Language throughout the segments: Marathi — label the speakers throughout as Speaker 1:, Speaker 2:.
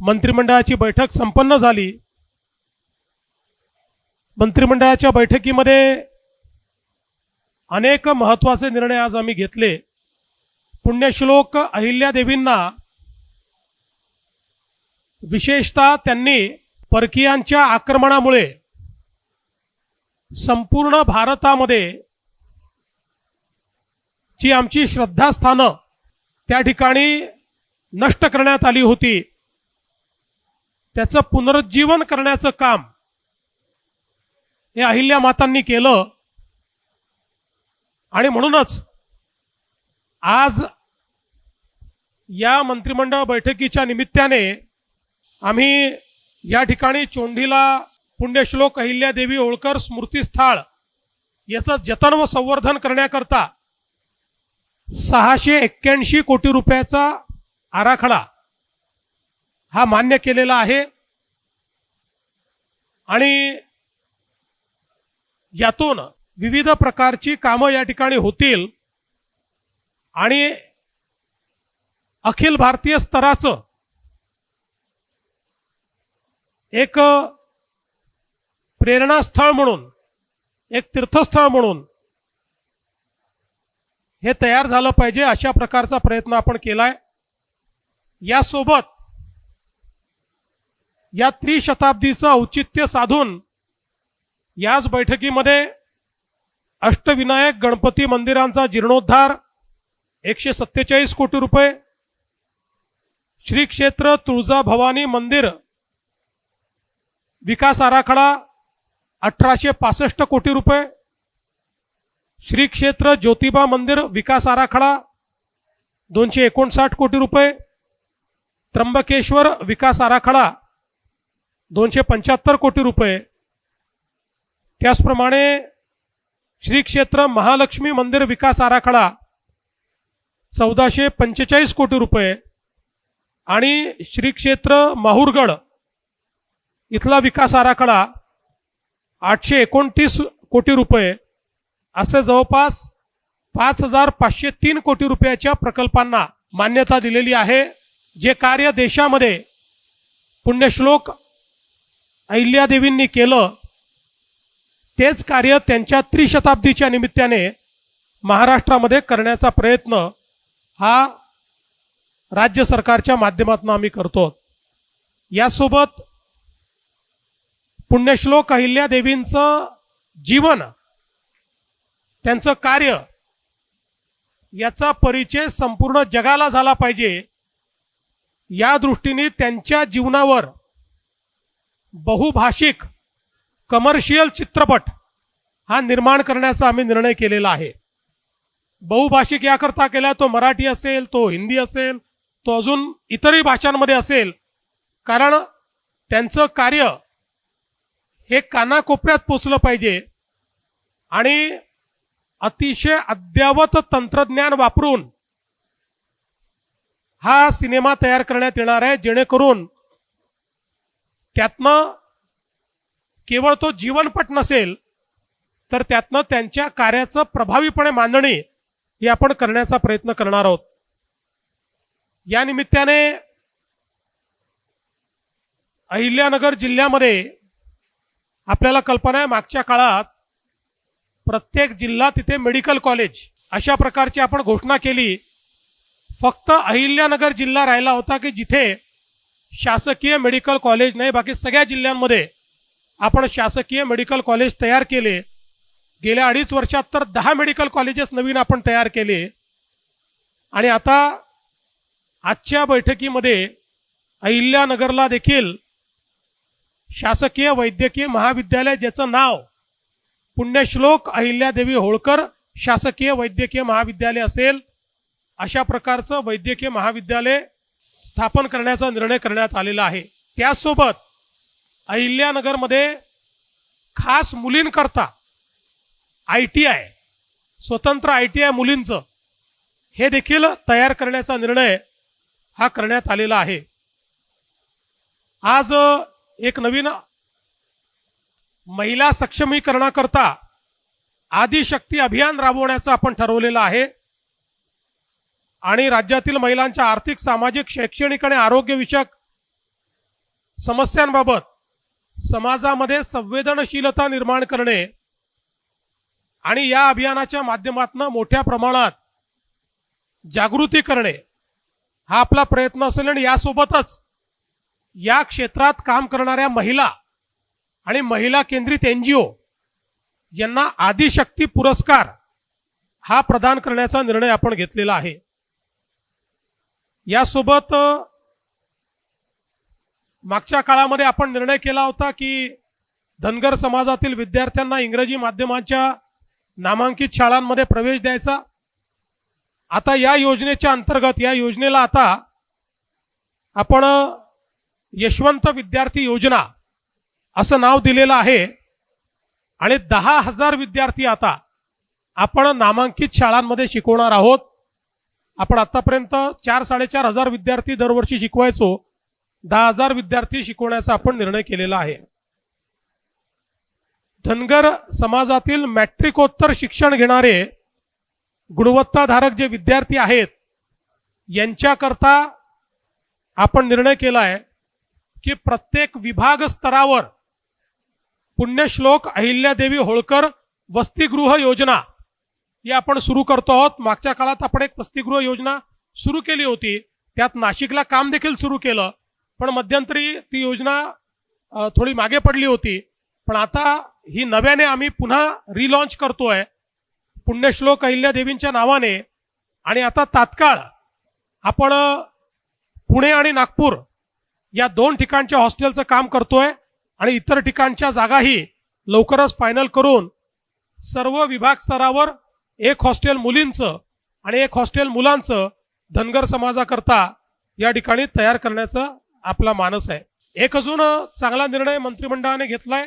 Speaker 1: मंत्रिमंडळाची बैठक संपन्न झाली. मंत्रिमंडळाच्या बैठकीमध्ये अनेक महत्त्वाचे निर्णय आज आम्ही घेतले. पुण्यश्लोक अहिल्यादेवींना विशेषतः त्यांनी परकीयांच्या आक्रमणामुळे संपूर्ण भारतामध्ये जी आमची श्रद्धास्थानं त्या ठिकाणी नष्ट करण्यात आली होती. त्याचं पुनरुज्जीवन करण्याचं काम हे अहिल्या मातांनी केलं. आणि म्हणूनच आज या मंत्रिमंडळ बैठकीच्या निमित्ताने आम्ही या ठिकाणी चोंडीला पुण्यश्लोक अहिल्यादेवी होळकर स्मृतीस्थळ याचं जतन व संवर्धन करण्याकरता सहाशे एक्क्याऐंशी कोटी रुपयाचा आराखडा हा मान्य केलेला आहे. आणि यातून विविध प्रकारची कामं या ठिकाणी होतील. आणि अखिल भारतीय स्तराचं एक प्रेरणास्थळ म्हणून एक तीर्थस्थळ म्हणून हे तयार झालं पाहिजे अशा प्रकारचा प्रयत्न आपण केलाय. यासोबत या त्रिशताब्दीचं औचित्य साधून याच बैठकीमध्ये अष्टविनायक गणपती मंदिरांचा जीर्णोद्धार एकशे सत्तेचाळीस कोटी रुपये श्री क्षेत्र तुळजाभवानी मंदिर विकास आराखडा अठराशे पासष्ट कोटी रुपये श्री क्षेत्र ज्योतिबा मंदिर विकास आराखडा दोनशे एकोणसाठ कोटी रुपये त्र्यंबकेश्वर विकास आराखडा दोनशे पंच्याहत्तर कोटी रुपये. त्याचप्रमाणे श्री क्षेत्र महालक्ष्मी मंदिर विकास आराखडा चौदाशे पंचेचाळीस कोटी रुपये. आणि श्री क्षेत्र माहूरगड इथला विकास आराखडा आठशे एकोणतीस कोटी रुपये. असे जवळपास पाच हजार पाचशे तीन कोटी रुपयाच्या प्रकल्पांना मान्यता दिलेली आहे जे कार्य देशामध्ये पुण्यश्लोक अहिल्यादेवींनी केलं तेच कार्य त्यांच्या त्रिशताब्दीच्या निमित्ताने महाराष्ट्रामध्ये करण्याचा प्रयत्न हा राज्य सरकारच्या माध्यमातून आम्ही करतो. यासोबत पुण्यश्लोक अहिल्यादेवींचं जीवन त्यांचं कार्य याचा परिचय संपूर्ण जगाला झाला पाहिजे. या दृष्टीने त्यांच्या जीवनावर बहुभाषिक कमर्शियल चित्रपट हा निर्माण करण्याचा आम्ही निर्णय केलेला आहे. बहुभाषिक याकरता केला तो मराठी असेल तो हिंदी असेल तो अजून इतरही भाषांमध्ये असेल. कारण त्यांचं कार्य हे कानाकोपऱ्यात पोचलं पाहिजे आणि अतिशय अद्ययावत तंत्रज्ञान वापरून हा सिनेमा तयार करण्यात येणार आहे जेणेकरून त्यातनं केवळ तो जीवनपट नसेल तर त्यातनं त्यांच्या कार्याचं प्रभावीपणे मांडणी ही आपण करण्याचा प्रयत्न करणार आहोत. या निमित्ताने अहिल्यानगर जिल्ह्यामध्ये आपल्याला कल्पना आहे मागच्या काळात प्रत्येक जिल्हा तिथे मेडिकल कॉलेज अशा प्रकारची आपण घोषणा केली. फक्त अहिल्यानगर जिल्हा राहिला होता की जिथे शासकीय मेडिकल कॉलेज नाही बाकी सगळ्या जिल्ह्यांमध्ये आपण शासकीय मेडिकल कॉलेज तयार केले. गेल्या अडीच वर्षात तर दहा मेडिकल कॉलेजेस नवीन आपण तयार केले. आणि आता आजच्या बैठकीमध्ये अहिल्यानगरला देखील शासकीय वैद्यकीय महाविद्यालय ज्याचं नाव पुण्यश्लोक अहिल्यादेवी होळकर शासकीय वैद्यकीय महाविद्यालय असेल अशा प्रकारचं वैद्यकीय महाविद्यालय स्थापन करण्याचा निर्णय करण्यात आलेला आहे. त्याचसोबत अहिल्यानगरमध्ये खास मुलींकरता आय टी आय स्वतंत्र आय टी आय मुलींचं हे देखील तयार करण्याचा निर्णय हा करण्यात आलेला आहे. आज एक नवीन महिला सक्षमीकरणाकरता आदिशक्ती अभियान राबवण्याचं आपण ठरवलेलं आहे. आणि राज्यातील महिलांच्या आर्थिक सामाजिक शैक्षणिक आणि आरोग्यविषयक समस्यांबाबत समाजामध्ये संवेदनशीलता निर्माण करणे आणि या अभियानाच्या माध्यमातून मोठ्या प्रमाणात जागृती करणे हा आपला प्रयत्न असेल आणि यासोबतच या क्षेत्रात काम करणाऱ्या महिला आणि महिला केंद्रित एनजीओ यांना आदिशक्ती पुरस्कार हा प्रदान करण्याचा निर्णय आपण घेतलेला आहे. यासोबत मागच्या काळामध्ये आपण निर्णय केला होता की धनगर समाजातील विद्यार्थ्यांना इंग्रजी माध्यमाच्या नामांकित शाळांमध्ये प्रवेश द्यायचा. आता या योजनेच्या अंतर्गत या योजनेला आता आपण यशवंत विद्यार्थी योजना असं नाव दिलेलं आहे. आणि दहा हजार विद्यार्थी आता आपण नामांकित शाळांमध्ये शिकवणार आहोत. आपण आतापर्यंत चार साडेचार हजार विद्यार्थी दरवर्षी शिकवायचो. दहा हजार विद्यार्थी शिकवण्याचा आपण निर्णय केलेला आहे. धनगर समाजातील मॅट्रिकोत्तर शिक्षण घेणारे गुणवत्ताधारक जे विद्यार्थी आहेत यांच्याकरता आपण निर्णय केला आहे की प्रत्येक विभाग स्तरावर पुण्यश्लोक अहिल्यादेवी होळकर वसतिगृह योजना हे आपण सुरू करतो आहोत. मागच्या काळात आपण एक वसतिगृह योजना सुरू केली होती. त्यात नाशिकला काम देखील सुरू केलं. पण मध्यंतरी ती योजना थोडी मागे पडली होती. पण आता ही नव्याने आम्ही पुन्हा रिलॉन्च करतोय. पुण्यश्लोक अहिल्यादेवींच्या नावाने. आणि आता तात्काळ आपण पुणे आणि नागपूर या दोन ठिकाणच्या हॉस्टेलचं काम करतोय. आणि इतर ठिकाणच्या जागाही लवकरच फायनल करून सर्व विभाग स्तरावर एक हॉस्टेल मुलींचं आणि एक हॉस्टेल मुलांचं धनगर समाजाकरता या ठिकाणी तयार करण्याचा आपला मानस आहे. एक अजून चांगला निर्णय मंत्रिमंडळाने घेतलाय.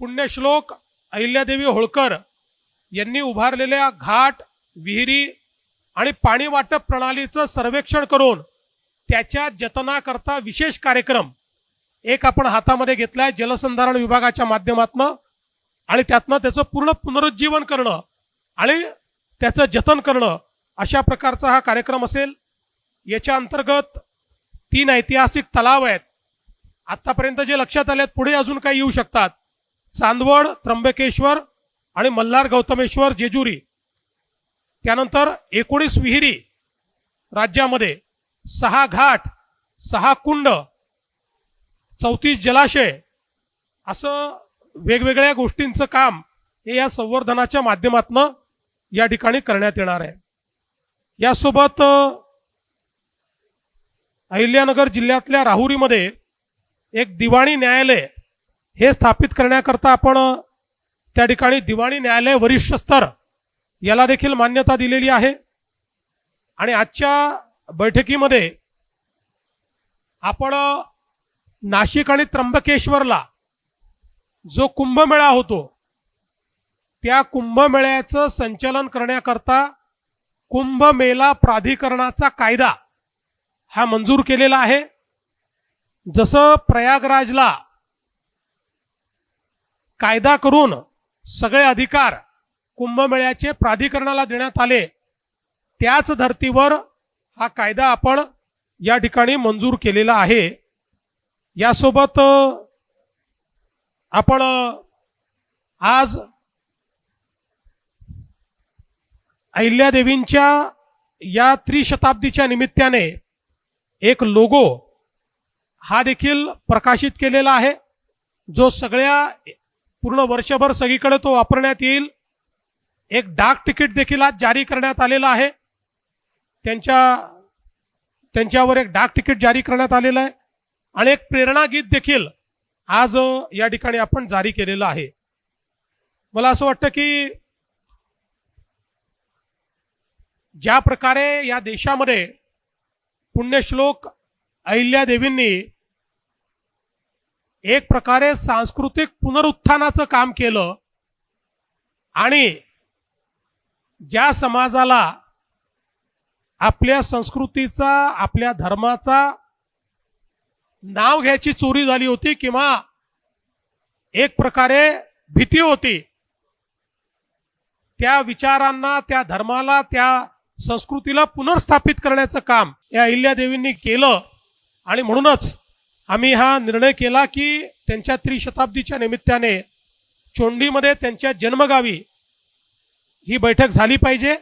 Speaker 1: पुण्यश्लोक अहिल्यादेवी होळकर यांनी उभारलेल्या घाट विहिरी आणि पाणी वाटप प्रणालीचं सर्वेक्षण करून त्याच्या जतनाकरता विशेष कार्यक्रम एक आपण हातामध्ये घेतलाय जलसंधारण विभागाच्या माध्यमातून आणि त्यातनं त्याचं पूर्ण पुनरुज्जीवन करणं. आणि त्याचं जतन करणं अशा प्रकारचा हा कार्यक्रम असेल. याच्या अंतर्गत तीन ऐतिहासिक तलाव आहेत. आत्तापर्यंत जे लक्षात आले आहेत पुढे अजून काही येऊ शकतात. चांदवड त्र्यंबकेश्वर आणि मल्हार गौतमेश्वर जेजुरी. त्यानंतर एकोणीस विहिरी राज्यामध्ये सहा घाट सहा कुंड चौतीस जलाशय असं वेगवेगळ्या गोष्टींचं काम हे या संवर्धनाच्या माध्यमातून या ठिकाणी करण्यात येणार आहे. यासोबत अहिल्यानगर जिल्ह्यातल्या राहुरीमध्ये एक दिवाणी न्यायालय हे स्थापित करण्याकरता आपण त्या ठिकाणी दिवाणी न्यायालय वरिष्ठ स्तर याला देखील मान्यता दिलेली आहे. आणि आजच्या बैठकीमध्ये आपण नाशिक आणि त्र्यंबकेश्वरला जो कुंभमेळा होतो त्या कुंभमेळ्याचं संचालन करण्याकरता कुंभमेला प्राधिकरणाचा कायदा हा मंजूर केलेला आहे. जसं प्रयागराजला कायदा करून सगळे अधिकार कुंभमेळ्याचे प्राधिकरणाला देण्यात आले त्याच धर्तीवर हा कायदा आपण या ठिकाणी मंजूर केलेला आहे. यासोबत आपण आज अहिल्यादेवींच्या या त्रिशताब्दीच्या निमित्ताने एक लोगो हा देखील प्रकाशित केलेला आहे जो सगळ्या पूर्ण वर्षभर सगळीकडे तो वापरण्यात येईल. एक डाक तिकीट देखील आज जारी करण्यात आलेलं आहे. त्यांच्या त्यांच्यावर एक डाक तिकीट जारी करण्यात आलेलं आहे. आणि एक प्रेरणा गीत देखील आज या ठिकाणी आपण जारी केलेलं आहे. मला असं वाटतं की ज्या प्रकारे या देशामध्ये पुण्यश्लोक अहिल्यादेवींनी एक प्रकारे सांस्कृतिक पुनरुत्थानाचं काम केलं आणि ज्या समाजाला आपल्या संस्कृतीचा आपल्या धर्माचा नाव घ्यायची चोरी झाली होती किंवा एक प्रकारे भीती होती त्या विचारांना त्या धर्माला त्या संस्कृतीला पुनर्स्थापित करण्याचं काम या अहिल्यादेवींनी केलं. आणि म्हणूनच आम्ही हा निर्णय केला की त्यांच्या त्रिशताब्दीच्या निमित्ताने चोंडीमध्ये त्यांच्या जन्मगावी ही बैठक झाली पाहिजे.